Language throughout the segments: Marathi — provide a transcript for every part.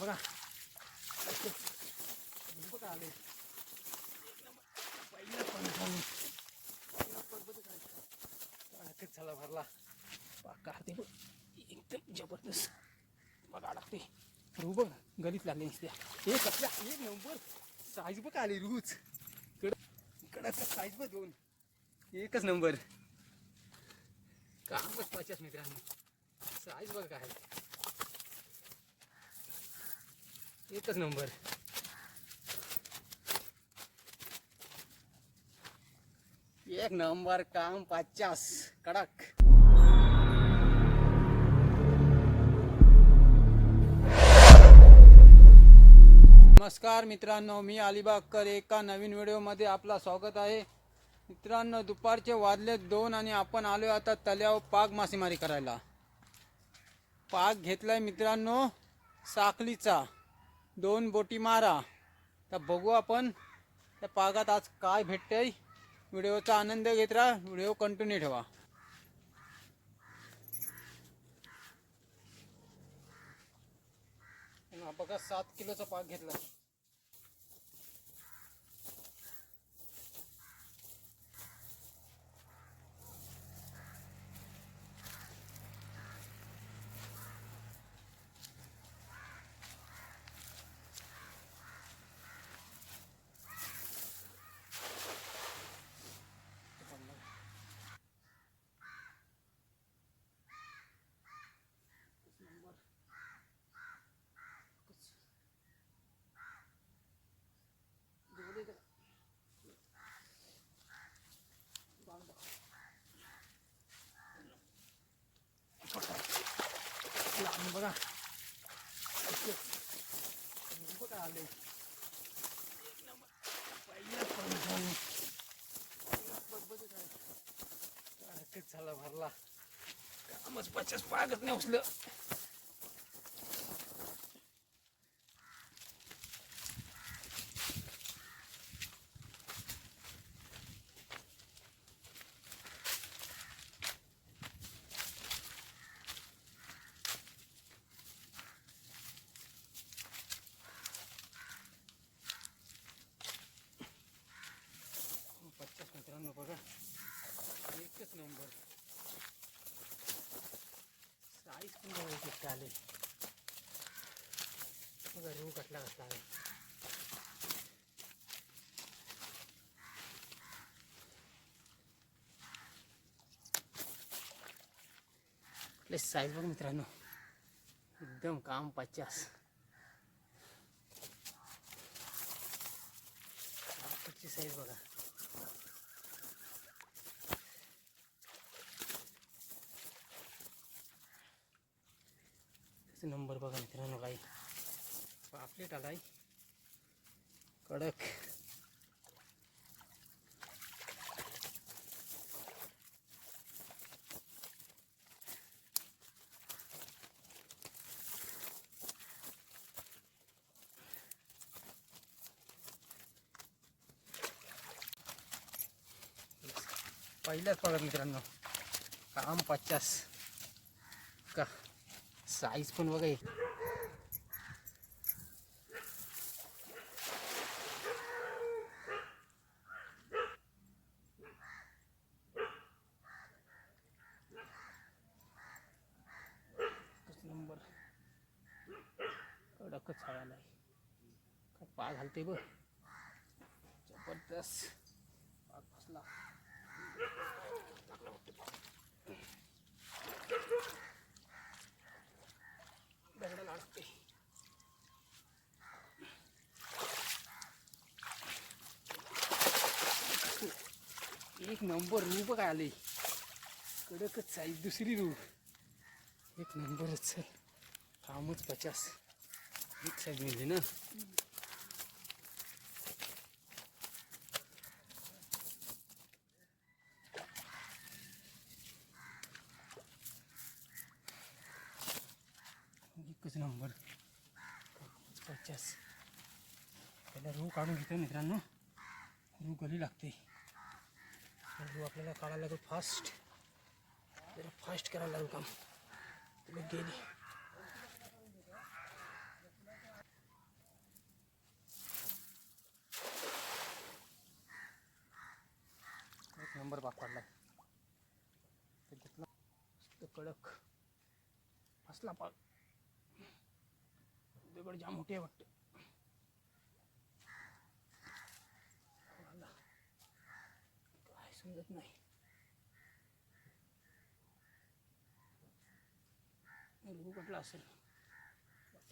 बघा. बघा आले पहिला पण झाला भरला. पाका ते बघ एकदम जबरदस्त. बघा लागते रू बघ गलीत लागले नसत्या. एक आपल्या एक नंबर. साईज बघ आली रूच कडक कडक साईज बघ दोन. एकच नंबर. कामच पचास मित्रांनो. साईज बघ काय. एकच नंबर. एक नंबर काम पचास कडक. नमस्कार मित्रांनो मी अलिबागकर. एका नवीन व्हिडिओमध्ये आपला स्वागत आहे. मित्रांनो दुपारचे वाजले दोन आणि आपण आलो आता तल्यावर पाग मासेमारी करायला. पाग घेतलाय मित्रांनो साखलीचा. दोन बोटी मारा. तर बघू आपण त्या पागात आज काय भेटतंय. व्हिडिओचा आनंद घेत राहा. व्हिडिओ कंटिन्यू ठेवा. बघा सात किलोचा पाक घेतला. बघा. बघा आले काय. झाला भरला. कामच पचास पागत नाही उचलं पचास मित्रांनो बघा एकच नंबर साईज पण बघा किती आले बघा रूम कटला कसला आहे. कुठले साईज बघ मित्रांनो एकदम काम पचास साईज बघा त्याचा नंबर बघा मित्रांनो काही. पापलेट आलाय. कडक. पहिल्याच बघा मित्रांनो. काम पचास. का? साईज पण बघा हे. एकच नंबर कडकच छायालाय काय पाग घालते बघ जबरदस्त पाग फसला दगडाला अडकते एक नंबर रूप काय आले. कडकच साईज दुसरी रूप एक नंबरच सर कामच पचास. एक साईज मिळली ना. एकच नंबर. पचास. पहिला रू काढून घेतो मित्रांनो. रू गली लागते. जो हो, आपल्याला काढायला लागेल फास्ट जरा फास्ट करायला लागेल काम. तुम्ही गेली. एक नंबर बाप काढला घेतला कडक. फसला पाग दगड जाम मोठे वाटतं. समजत नाही. रुहू कटला असेल?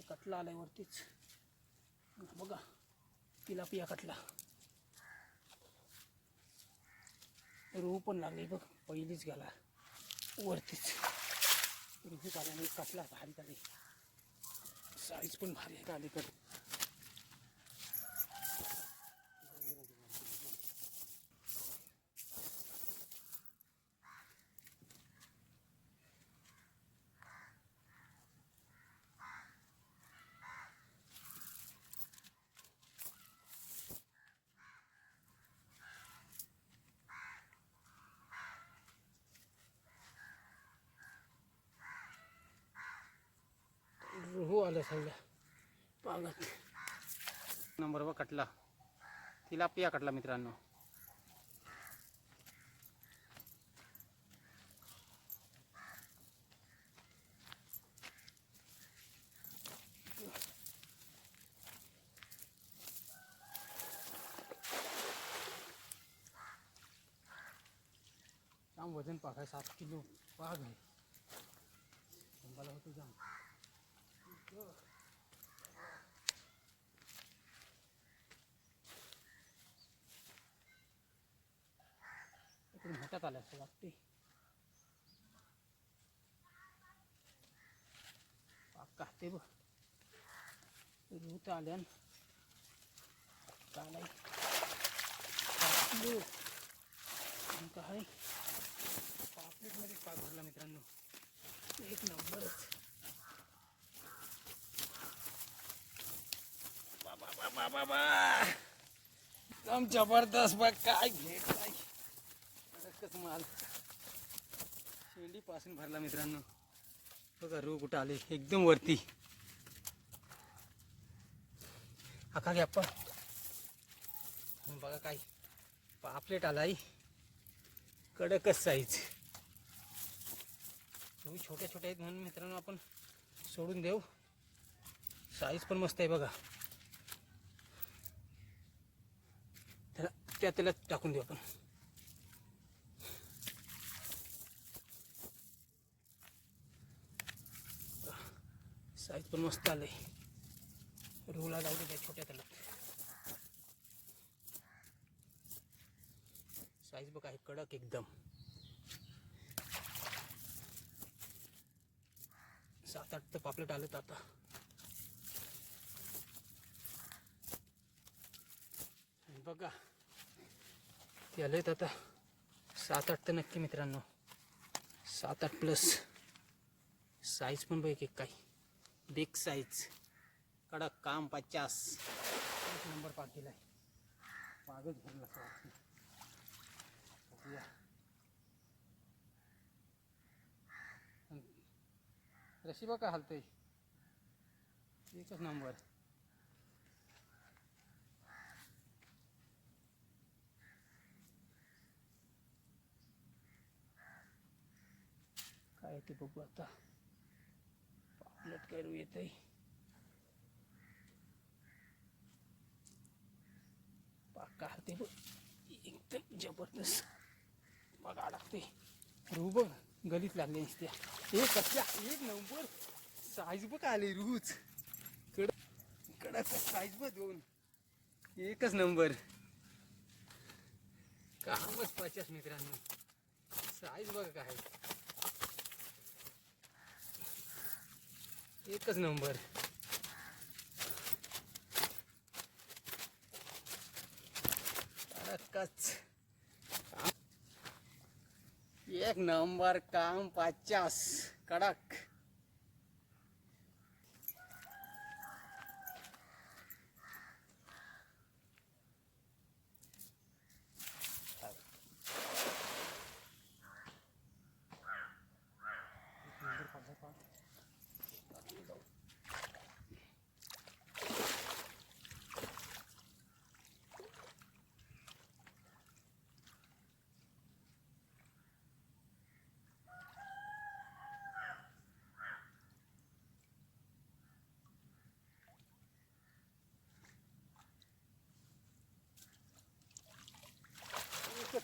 कटला आलाय वरतीच बघा तिलापिया कटला. रोहू पण लागली बघ पहिलीच गेला वरतीच. रुहू आल्याने कटला भारी झाली. साईज पण भारी आहे का अलीकडे? रुहू आलं सगळ्या पागात नंबर व कटला. तिला पिया कटला मित्रांनो. वजन पाक आहे सात किलो. पाग आहे होतो जाम. इकडून हातात आलं असं वाटते पाक काहते बघ. रूत आल्यान चालाय कापलो. काय पापलेटमध्ये पाक भरला मित्रांनो. एक नंबरच. बाबा. बाबा एकदम जबरदस्त बघ काय भेट काय कडकच माल. शेंडी पासून भरला मित्रांनो. बघा रू कुठं आले. एकदम वरती. आका घ्या बघा काय. पापलेट आलाय कडकच साईज तुम्ही छोट्या छोट्या आहेत म्हणून मित्रांनो आपण सोडून देऊ. साईज पण मस्त आहे बघा त्याला त्या त्याला टाकून देऊ आपण. साईज पण मस्त आलंय. रोला लावले त्या छोट्या त्याला. साईज बघ आहे कडक एकदम. सात आठ तर पापलेट आलेत आता. बघा ते आहेत आता. सात आठ तर नक्की मित्रांनो. सात आठ प्लस साईज पण बघ एक काही. बिग साईज कडक काम पचास. एक नंबर पाक आहे. मागच भरला असं वाटतं. बघूया. रशी बघा हालतंय? एकच नंबर काय ते बघू आता. पापलेट करू येत आहे पाका ते बघ. एकदम जबरदस्त. बघा लागते. रू बघ गलीत लागले नुसत्या. एक कसल्या? एक नंबर. साईज बघ आले रूच कड कडक साईज बघ दोन. एकच नंबर. कामच पचास मित्रांनो. साईज बघ काय. एकच नंबर. एक नंबर काम पचास कडक.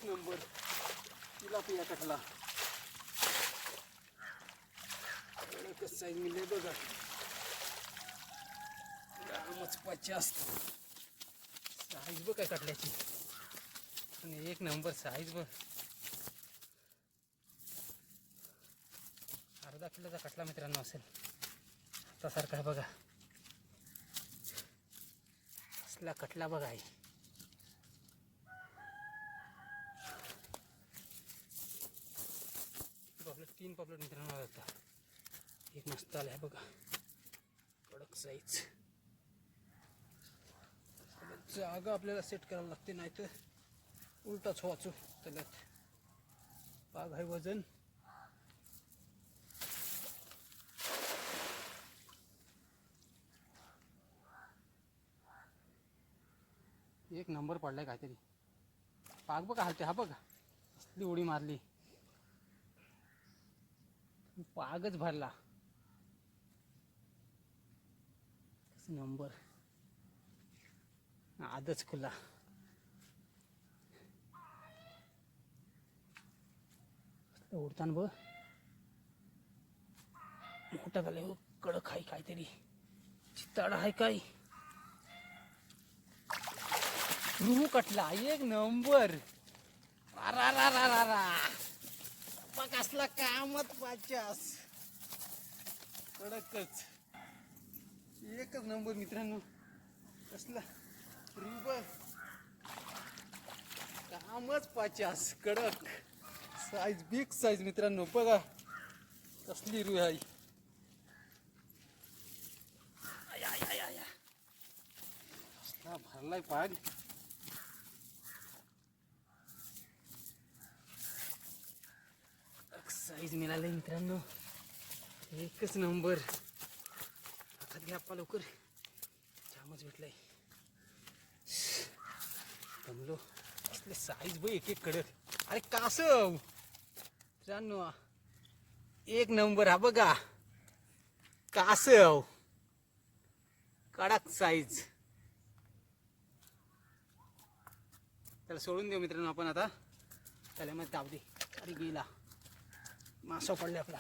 एक नंबर. तिला पिया कटला. कसं साईज बघा. मचपाची पचास. साईज बघ काय कटल्याची. आणि एक नंबर साईज बघ. अर्धा किलोचा कटला मित्रांनो असेल. तसारखा आहे बघा. असला कटला बघा आहे पापलेट तीन पापलेट मित्रांनो आता. एक मस्त आलाय बघा. कडक साईज जागा आपल्याला सेट करावं लागते नाही तर उलटाच वाचू त्याच्यात. पाग आहे वजन. एक नंबर पडलाय काहीतरी. पाग बघा हलते हा बघा. असली उडी मारली. पागच भरला. नंबर आजच खुला. उडताना बघ. मोठा झालाय हो कडक आहे काहीतरी. चित्ताडा आहे काय रुहू कटला एक नंबर रा रा रा रा रा. बघ असला कामत पाचास कडकच. एकच नंबर मित्रांनो. कसला रिबर कामच पाचास कडक. साईज बिग साईज मित्रांनो बघा. कसली रुई आई कसला भरलाय पाणी. साईज मिळालं मित्रांनो एकच नंबर. हातात घ्या आप्पा लवकर. जामच भेटलाय. जमलो असले साईज बघ एक एक कडक. अरे कासव! मित्रांनो एक नंबर हा बघा. कासव. कडक साईज त्याला सोडून देऊ मित्रांनो आपण आता. त्याला मग ताप दे. अरे गेला. मासा पडले आपला.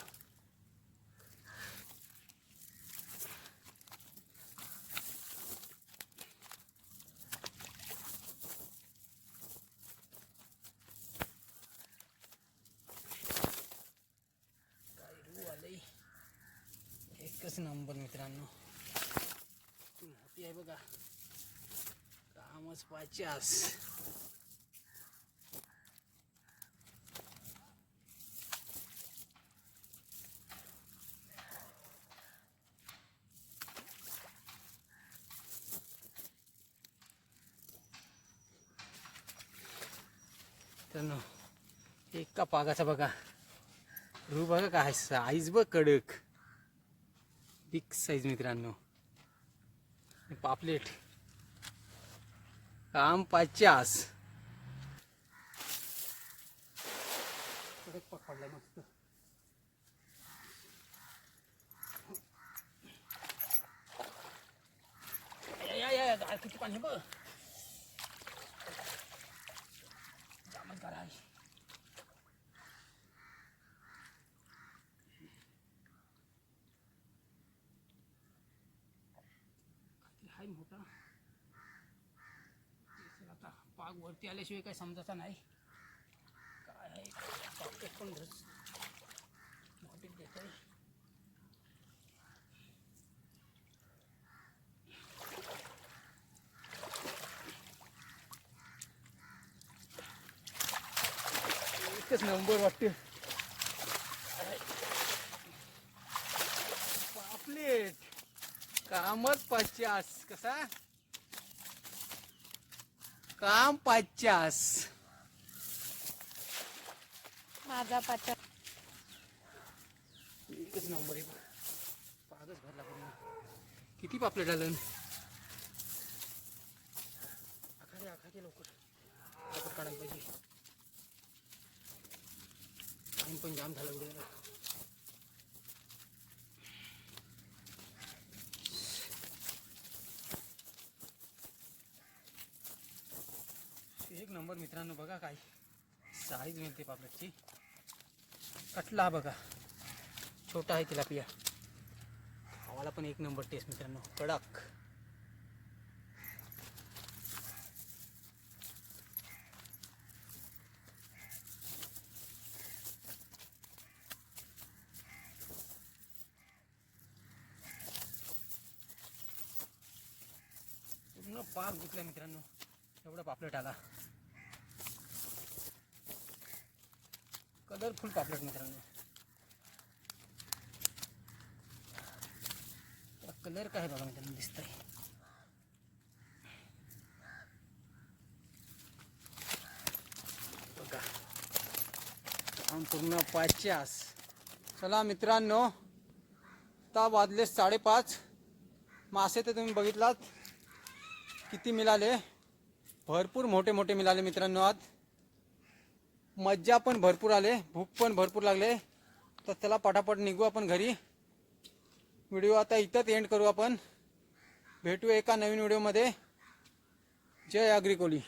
काय रू एकच नंबर मित्रांनो. मोठी आहे बघा. कामच पाचास मित्रांनो एका पागाचा बघा. रू बघा काय साईज बघ कडक. बिग साईज मित्रांनो. पापलेट. काम पाचास. कडक पाक मस्त. किती पाणी बघ जामच गार आहे काहीतरी आहे मोठा आता पाग वरती आल्याशिवाय काही समजायचा नाही. काय आहे? पॉकेट पण धस पॉकेट देत आहे एकच नंबर वाटते पापलेट कामच पचास. कसा? काम पचास. माझा पाचा एकच नंबर आहे. पागच भरला पूर्ण. किती पापलेट आलं? आखाडे आखाडे लवकर. लवकर काढायला पाहिजे. टाईम पण जाम झाला उद्याला एक नंबर मित्रांनो बघा काय साईज मिळते पापलेटची. कटला बघा. छोटा आहे तिला पिया. खावाला पण एक नंबर टेस्ट मित्रांनो. कडक. पूर्ण पाक गुतला मित्रांनो. एवढा पापलेट आला. कलरफुल पापलेट मित्रांनो. कलर काय आहे बघा मित्रांनो दिसत आहे पूर्ण पाचशे चला मित्रांनो आता वाजले साडेपाच. मासे तर तुम्ही बघितलात. किती मिळाले? भरपूर मोठे मोठे मिळाले मित्रांनो आज. मज्जा पण भरपूर आले भूक पण भरपूर लागले. तर चला पटापट निघू आपण घरी. व्हिडिओ आता इथंच एंड करू आपण. भेटू एका नवीन व्हिडिओमध्ये. जय अग्रिकोली